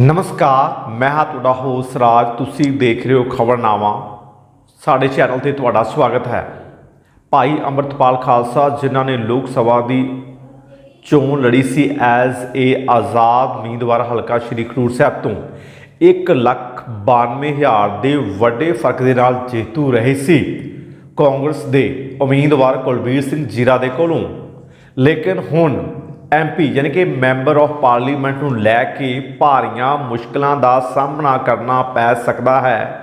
ਨਮਸਕਾਰ, ਮੈਂ ਹਾਂ ਤੁਹਾਡਾ ਹੋਸਟ ਰਾਜ। ਤੁਸੀਂ ਦੇਖ ਰਹੇ ਹੋ ਖਬਰਨਾਮਾ। ਸਾਡੇ ਚੈਨਲ ਤੇ ਤੁਹਾਡਾ ਸਵਾਗਤ ਹੈ। ਭਾਈ ਅੰਮ੍ਰਿਤਪਾਲ ਖਾਲਸਾ, ਜਿਨ੍ਹਾਂ ਨੇ ਲੋਕ ਸਭਾ ਦੀ ਚੋਣ ਲੜੀ ਸੀ, ਐਜ਼ ਏ ਆਜ਼ਾਦ ਉਮੀਦਵਾਰ ਹਲਕਾ ਸ਼੍ਰੀ ਖਡੂਰ ਸਾਹਿਬ ਤੋਂ। 192000 ਦੇ ਵੱਡੇ ਫ਼ਰਕ ਦੇ ਨਾਲ ਜੇਤੂ ਰਹੇ ਸੀ। ਕਾਂਗਰਸ ਦੇ ਉਮੀਦਵਾਰ ਕੁਲਬੀਰ ਸਿੰਘ ਜੀਰਾ ਦੇ ਕੋਲੋਂ। ਲੇਕਿਨ ਹੁਣ ਐਮਪੀ ਯਾਨੀ ਕਿ ਮੈਂਬਰ ਆਫ ਪਾਰਲੀਮੈਂਟ ਨੂੰ ਲੈ ਕੇ ਭਾਰੀਆਂ ਮੁਸ਼ਕਲਾਂ ਦਾ ਸਾਹਮਣਾ ਕਰਨਾ ਪੈ ਸਕਦਾ ਹੈ।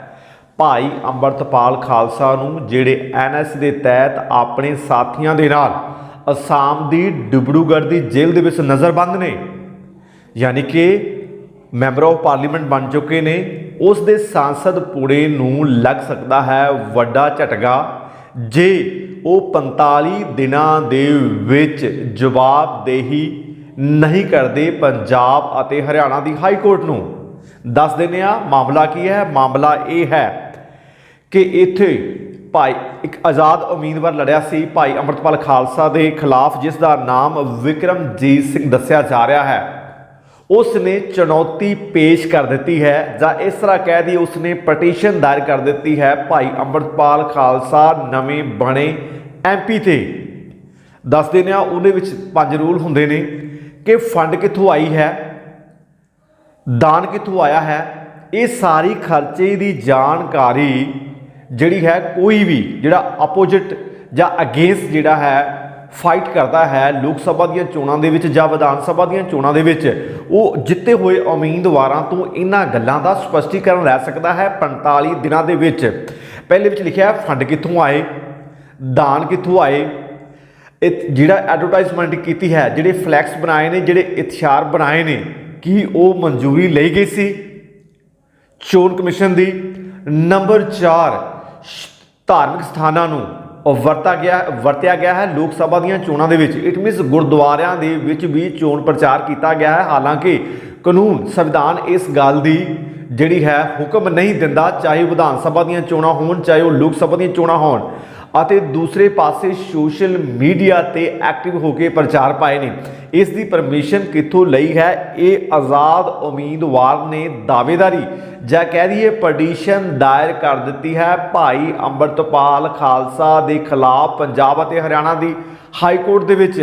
ਭਾਈ ਅੰਮ੍ਰਿਤਪਾਲ ਖਾਲਸਾ ਨੂੰ, ਜਿਹੜੇ ਐਨਐਸ ਦੇ ਤਹਿਤ ਆਪਣੇ ਸਾਥੀਆਂ ਦੇ ਨਾਲ ਅਸਾਮ ਦੀ ਡਿਬੜੂਗੜ੍ਹ ਦੀ ਜੇਲ੍ਹ ਦੇ ਵਿੱਚ ਨਜ਼ਰਬੰਦ ਨੇ, ਯਾਨੀ ਕਿ ਮੈਂਬਰ ਆਫ ਪਾਰਲੀਮੈਂਟ ਬਣ ਚੁੱਕੇ ਨੇ, ਉਸ ਦੇ ਸਾਂਸਦ ਪੁੜੇ ਨੂੰ ਲੱਗ ਸਕਦਾ ਹੈ ਵੱਡਾ ਝਟਕਾ। ਜੇ ਉਹ 45 ਦਿਨਾਂ ਦੇ ਵਿੱਚ ਜਵਾਬਦੇਹੀ ਨਹੀਂ ਕਰਦੇ ਪੰਜਾਬ ਅਤੇ ਹਰਿਆਣਾ ਦੀ ਹਾਈ ਕੋਰਟ ਨੂੰ, ਦੱਸ ਦਿੰਦੇ ਆ ਮਾਮਲਾ ਕੀ ਹੈ। ਮਾਮਲਾ ਇਹ ਹੈ ਕਿ ਇੱਥੇ ਭਾਈ ਇੱਕ ਆਜ਼ਾਦ ਉਮੀਦਵਾਰ ਲੜਿਆ ਸੀ, ਭਾਈ ਅਮਰਤਪਾਲ ਖਾਲਸਾ ਦੇ ਖਿਲਾਫ, ਜਿਸ ਦਾ ਨਾਮ ਵਿਕਰਮਜੀਤ ਸਿੰਘ ਦੱਸਿਆ ਜਾ ਰਿਹਾ ਹੈ। ਉਸ ਨੇ ਚੁਣੌਤੀ ਪੇਸ਼ ਕਰ ਦਿੱਤੀ ਹੈ ਜਾਂ ਇਸ ਤਰ੍ਹਾਂ ਕਹਿ ਦਈਏ ਉਸ ਨੇ ਪਟੀਸ਼ਨ ਦਾਇਰ ਕਰ ਦਿੱਤੀ ਹੈ, ਭਾਈ ਅੰਮ੍ਰਿਤਪਾਲ ਖਾਲਸਾ ਨਵੇਂ ਬਣੇ ਐਮਪੀ ਤੇ। ਦੱਸਦੇ ਨੇ ਆ ਉਹਦੇ ਵਿੱਚ ਪੰਜ ਰੂਲ ਹੁੰਦੇ ਨੇ ਕਿ ਫੰਡ ਕਿੱਥੋਂ ਆਈ ਹੈ, ਦਾਨ ਕਿੱਥੋਂ ਆਇਆ ਹੈ, ਇਹ ਸਾਰੀ ਖਰਚੇ ਦੀ ਜਾਣਕਾਰੀ ਜਿਹੜੀ ਹੈ ਕੋਈ ਵੀ, ਜਿਹੜਾ ਆਪੋਜੀਟ ਜਾਂ ਅਗੇਂਸਟ ਜਿਹੜਾ ਹੈ ਫਾਈਟ ਕਰਦਾ ਹੈ ਲੋਕ ਸਭਾ ਦੀਆਂ ਚੋਣਾਂ ਦੇ ਵਿੱਚ ਜਾਂ ਵਿਧਾਨ ਸਭਾ ਦੀਆਂ ਚੋਣਾਂ ਦੇ ਵਿੱਚ, ਉਹ ਜਿੱਤੇ ਹੋਏ ਉਮੀਦਵਾਰਾਂ ਤੋਂ ਇਹਨਾਂ ਗੱਲਾਂ ਦਾ ਸਪਸ਼ਟੀਕਰਨ ਲੈ ਸਕਦਾ ਹੈ 45 ਦਿਨਾਂ ਦੇ ਵਿੱਚ। ਪਹਿਲੇ ਵਿੱਚ ਲਿਖਿਆ ਫੰਡ ਕਿੱਥੋਂ ਆਏ, ਦਾਨ ਕਿੱਥੋਂ ਆਏ, ਇਹ ਜਿਹੜਾ ਐਡਵਰਟਾਈਜ਼ਮੈਂਟ ਕੀਤੀ ਹੈ, ਜਿਹੜੇ ਫਲੈਕਸ ਬਣਾਏ ਨੇ, ਜਿਹੜੇ ਇਤਿਹਾਰ ਬਣਾਏ ਨੇ, ਕੀ ਉਹ ਮਨਜ਼ੂਰੀ ਲਈ ਗਈ ਸੀ? ਚੋਣ ਕਮਿਸ਼ਨ ਦੀ। ਨੰਬਰ 4 ਧਾਰਮਿਕ ਸਥਾਨਾਂ ਨੂੰ ਉਹ ਵਰਤਾ ਗਿਆ, ਵਰਤਿਆ ਗਿਆ ਹੈ ਲੋਕ ਸਭਾ ਦੀਆਂ ਚੋਣਾਂ ਦੇ ਵਿੱਚ। ਇਟ ਮੀਨਸ ਗੁਰਦੁਆਰਿਆਂ ਦੇ ਵਿੱਚ ਵੀ ਚੋਣ ਪ੍ਰਚਾਰ ਕੀਤਾ ਗਿਆ ਹੈ। ਹਾਲਾਂਕਿ ਕਾਨੂੰਨ ਸੰਵਿਧਾਨ ਇਸ ਗੱਲ ਦੀ ਜਿਹੜੀ ਹੈ ਹੁਕਮ ਨਹੀਂ ਦਿੰਦਾ, ਚਾਹੇ ਉਹ ਵਿਧਾਨ ਸਭਾ ਦੀਆਂ ਚੋਣਾਂ ਹੋਣ, ਚਾਹੇ ਉਹ ਲੋਕ ਸਭਾ ਦੀਆਂ ਚੋਣਾਂ ਹੋਣ। ਅਤੇ ਦੂਸਰੇ ਪਾਸੇ ਸੋਸ਼ਲ ਮੀਡੀਆ ਤੇ ਐਕਟਿਵ ਹੋ ਕੇ ਪ੍ਰਚਾਰ ਪਾਏ ਨੇ। ਇਸ ਦੀ ਪਰਮਿਸ਼ਨ ਕਿੱਥੋਂ ਲਈ ਹੈ? ਇਹ ਆਜ਼ਾਦ ਉਮੀਦਵਾਰ ਨੇ ਦਾਅਵੇਦਾਰੀ, ਜਾਂ ਕਹਿ ਦਈਏ ਪਟੀਸ਼ਨ ਦਾਇਰ ਕਰ ਦਿੱਤੀ ਹੈ ਭਾਈ ਅੰਮ੍ਰਿਤਪਾਲ ਖਾਲਸਾ ਦੇ ਖਿਲਾਫ ਪੰਜਾਬ ਅਤੇ ਹਰਿਆਣਾ ਦੀ ਹਾਈ ਕੋਰਟ ਦੇ ਵਿੱਚ।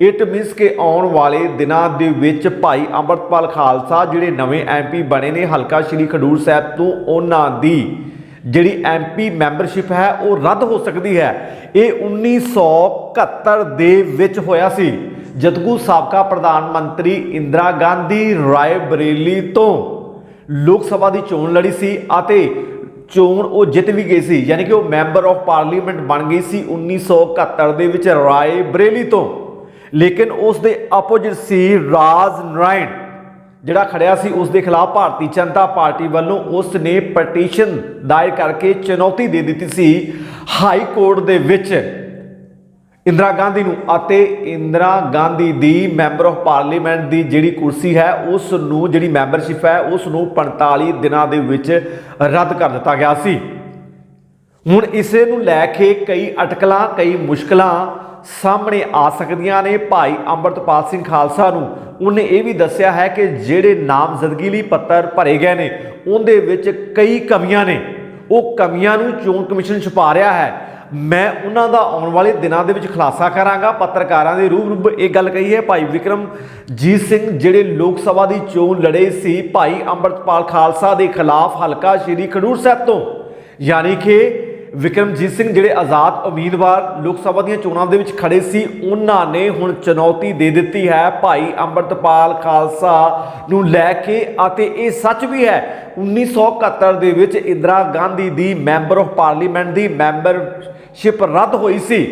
ਇਟ ਮੀਨਸ ਕਿ ਆਉਣ ਵਾਲੇ ਦਿਨਾਂ ਦੇ ਵਿੱਚ ਭਾਈ ਅੰਮ੍ਰਿਤਪਾਲ ਖਾਲਸਾ ਜਿਹੜੇ ਨਵੇਂ ਐਮਪੀ ਬਣੇ ਨੇ, ਹਲਕਾ ਸ਼੍ਰੀ ਖਡੂਰ ਸਾਹਿਬ ਤੋਂ, ਉਹਨਾਂ ਦੀ ਜਿਹੜੀ ਐਮਪੀ ਮੈਂਬਰਸ਼ਿਪ ਹੈ, ਉਹ ਰੱਦ ਹੋ ਸਕਦੀ ਹੈ। ਇਹ 1971 ਦੇ ਵਿੱਚ ਹੋਇਆ ਸੀ। ਜਦਕੂ ਸਾਬਕਾ ਪ੍ਰਧਾਨ ਮੰਤਰੀ ਇੰਦਰਾ ਗਾਂਧੀ ਰਾਏ ਬਰੇਲੀ ਤੋਂ ਲੋਕ ਸਭਾ ਦੀ ਚੋਣ ਲੜੀ ਸੀ ਅਤੇ ਚੋਣ ਉਹ ਜਿੱਤ ਵੀ ਗਈ ਸੀ, ਯਾਨੀ ਕਿ ਉਹ ਮੈਂਬਰ ਆਫ ਪਾਰਲੀਮੈਂਟ ਬਣ ਗਈ ਸੀ 1971 ਦੇ ਵਿੱਚ ਰਾਏ ਬਰੇਲੀ ਤੋਂ। ਲੇਕਿਨ ਉਸ ਦੇ ਆਪੋਜੀਟ ਸੀ ਰਾਜ ਨਾਰਾਇਣ। ਜਿਹੜਾ ਖੜਿਆ ਸੀ ਉਸ ਦੇ ਖਿਲਾਫ ਭਾਰਤੀ ਜਨਤਾ ਪਾਰਟੀ ਵੱਲੋਂ ਉਸ ਨੇ ਪਟੀਸ਼ਨ ਦਾਇਰ ਕਰਕੇ ਚੁਣੌਤੀ ਦੇ ਦਿੱਤੀ ਸੀ ਹਾਈ ਕੋਰਟ ਦੇ ਵਿੱਚ। ਇੰਦਰਾ ਗਾਂਧੀ ਨੂੰ ਅਤੇ ਇੰਦਰਾ ਗਾਂਧੀ ਦੀ ਮੈਂਬਰ ਆਫ ਪਾਰਲੀਮੈਂਟ ਦੀ ਜਿਹੜੀ ਕੁਰਸੀ ਹੈ, ਉਸ ਨੂੰ ਜਿਹੜੀ ਮੈਂਬਰਸ਼ਿਪ ਹੈ, ਉਸ ਨੂੰ 45 ਦਿਨਾਂ ਦੇ ਵਿੱਚ ਰੱਦ ਕਰ ਦਿੱਤਾ ਗਿਆ ਸੀ। ਹੁਣ ਇਸੇ ਨੂੰ ਲੈ ਕੇ ਕਈ ਅਟਕਲਾਂ, ਕਈ ਮੁਸ਼ਕਲਾਂ ਸਾਹਮਣੇ ਆ ਸਕਦੀਆਂ ਨੇ। ਭਾਈ ਅੰਮ੍ਰਿਤਪਾਲ ਸਿੰਘ ਖਾਲਸਾ ਨੂੰ ਉਹਨੇ ਇਹ ਵੀ ਦੱਸਿਆ ਹੈ ਕਿ ਜਿਹੜੇ ਨਾਮਜ਼ਦਗੀ ਲਈ ਪੱਤਰ ਭਰੇ ਗਏ ਨੇ, ਉਹਦੇ ਵਿੱਚ ਕਈ ਕਮੀਆਂ ਨੇ। ਉਹ ਕਮੀਆਂ ਨੂੰ ਚੋਣ ਕਮਿਸ਼ਨ ਛੁਪਾ ਰਿਹਾ ਹੈ। ਮੈਂ ਉਹਨਾਂ ਦਾ ਆਉਣ ਵਾਲੇ ਦਿਨਾਂ ਦੇ ਵਿੱਚ ਖੁਲਾਸਾ ਕਰਾਂਗਾ। ਪੱਤਰਕਾਰਾਂ ਦੇ ਰੂਬਰੂ ਇਹ ਗੱਲ ਕਹੀ ਹੈ, ਭਾਈ ਵਿਕਰਮਜੀਤ ਸਿੰਘ ਜਿਹੜੇ ਲੋਕ ਸਭਾ ਦੀ ਚੋਣ ਲੜੇ ਸੀ, ਭਾਈ ਅੰਮ੍ਰਿਤਪਾਲ ਖਾਲਸਾ ਦੇ ਖਿਲਾਫ ਹਲਕਾ ਸ਼੍ਰੀ ਖਡੂਰ ਸਾਹਿਬ ਤੋਂ। ਯਾਨੀ ਕਿ ਵਿਕਰਮਜੀਤ ਸਿੰਘ ਜਿਹੜੇ ਆਜ਼ਾਦ ਉਮੀਦਵਾਰ ਲੋਕ ਸਭਾ ਦੀਆਂ ਚੋਣਾਂ ਦੇ ਵਿੱਚ ਖੜੇ ਸੀ, ਉਹਨਾਂ ਨੇ ਹੁਣ ਚੁਣੌਤੀ ਦੇ ਦਿੱਤੀ ਹੈ। ਭਾਈ ਅੰਮ੍ਰਿਤਪਾਲ ਖਾਲਸਾ ਨੂੰ ਲੈ ਕੇ ਅਤੇ ਇਹ ਸੱਚ ਵੀ ਹੈ 1971 ਦੇ ਵਿੱਚ ਇੰਦਰਾ ਗਾਂਧੀ ਦੀ ਮੈਂਬਰ ਆਫ ਪਾਰਲੀਮੈਂਟ ਦੀ ਮੈਂਬਰਸ਼ਿਪ ਰੱਦ ਹੋਈ ਸੀ।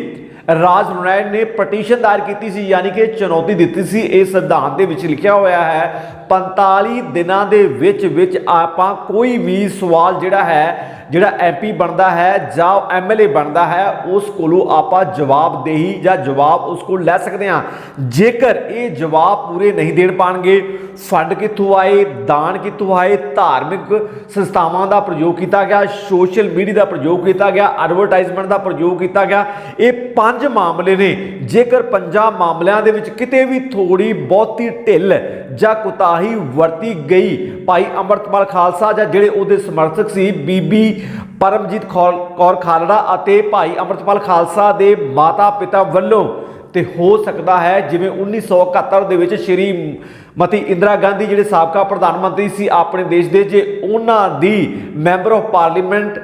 ਰਾਜ ਨਾਰਾਇਣ ਨੇ ਪਟੀਸ਼ਨ ਦਾਇਰ ਕੀਤੀ ਸੀ, ਯਾਨੀ ਕਿ ਚੁਣੌਤੀ ਦਿੱਤੀ ਸੀ। ਇਹ ਸਿਧਾਂਤ ਦੇ ਵਿੱਚ ਲਿਖਿਆ ਹੋਇਆ ਹੈ 45 ਦਿਨਾਂ ਦੇ ਵਿੱਚ ਵਿੱਚ ਆਪਾਂ ਕੋਈ ਵੀ ਸਵਾਲ ਜਿਹੜਾ ਹੈ, ਜਿਹੜਾ ਐਮਪੀ ਬਣਦਾ ਹੈ ਜਾਂ ਐਮਐਲਏ ਬਣਦਾ ਹੈ, ਉਸ ਕੋਲੋਂ ਆਪਾਂ ਜਵਾਬਦੇਹੀ ਜਾਂ ਜਵਾਬ ਉਸ ਕੋਲ ਲੈ ਸਕਦੇ ਹਾਂ। ਜੇਕਰ ਇਹ ਜਵਾਬ ਪੂਰੇ ਨਹੀਂ ਦੇਣ ਪਾਣਗੇ ਫੰਡ ਕਿੱਥੋਂ ਆਏ, ਦਾਨ ਕਿੱਥੋਂ ਆਏ, ਧਾਰਮਿਕ ਸੰਸਥਾਵਾਂ ਦਾ ਪ੍ਰਯੋਗ ਕੀਤਾ ਗਿਆ, ਸੋਸ਼ਲ ਮੀਡੀਆ ਦਾ ਪ੍ਰਯੋਗ ਕੀਤਾ ਗਿਆ ਐਡਵਰਟਾਈਜ਼ਮੈਂਟ ਦਾ ਪ੍ਰਯੋਗ ਕੀਤਾ ਗਿਆ। ਇਹ ਪੰਜ ਮਾਮਲੇ ਨੇ। ਜੇਕਰ ਪੰਜਾਂ ਮਾਮਲਿਆਂ ਦੇ ਵਿੱਚ ਕਿਤੇ ਵੀ ਥੋੜੀ ਬਹੁਤੀ ਢਿੱਲ ਜਾਂ ਕੁਤਾਹੀ ਵਰਤੀ ਗਈ, ਭਾਈ ਅੰਮ੍ਰਿਤਪਾਲ ਖਾਲਸਾ ਜਾਂ ਜਿਹੜੇ ਉਹਦੇ ਸਮਰਥਕ ਸੀ, ਬੀਬੀ ਪਰਮਜੀਤ ਖੌਲ- ਕੌਰ ਖਾਲੜਾ ਅਤੇ ਭਾਈ ਅੰਮ੍ਰਿਤਪਾਲ ਖਾਲਸਾ ਦੇ ਮਾਤਾ ਪਿਤਾ ਵੱਲੋਂ ਤੇ ਹੋ ਸਕਦਾ ਹੈ, ਜਿਵੇਂ 1971 ਦੇ ਵਿੱਚ ਸ਼੍ਰੀ ਮਤੀ ਇੰਦਰਾ ਗਾਂਧੀ ਜਿਹੜੇ ਸਾਬਕਾ ਪ੍ਰਧਾਨ ਮੰਤਰੀ ਸੀ ਆਪਣੇ ਦੇਸ਼ ਦੇ, ਜੇ ਉਹਨਾਂ ਦੀ ਮੈਂਬਰ ਆਫ ਪਾਰਲੀਮੈਂਟ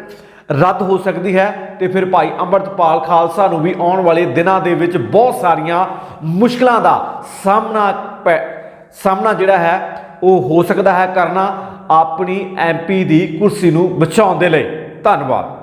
ਰੱਦ ਹੋ ਸਕਦੀ ਹੈ, ਤੇ ਫਿਰ ਭਾਈ ਅੰਮ੍ਰਿਤਪਾਲ ਖਾਲਸਾ ਨੂੰ ਵੀ ਆਉਣ ਵਾਲੇ ਦਿਨਾਂ ਦੇ ਵਿੱਚ ਬਹੁਤ ਸਾਰੀਆਂ ਮੁਸ਼ਕਲਾਂ ਦਾ ਸਾਹਮਣਾ ਪੈ- ਸਾਹਮਣਾ ਜਿਹੜਾ ਹੈ, ਉਹ ਹੋ ਸਕਦਾ ਹੈ ਕਰਨਾ ਆਪਣੀ ਐਮਪੀ ਦੀ ਕੁਰਸੀ ਨੂੰ ਬਚਾਉਣ ਦੇ ਲਈ। ਧੰਨਵਾਦ।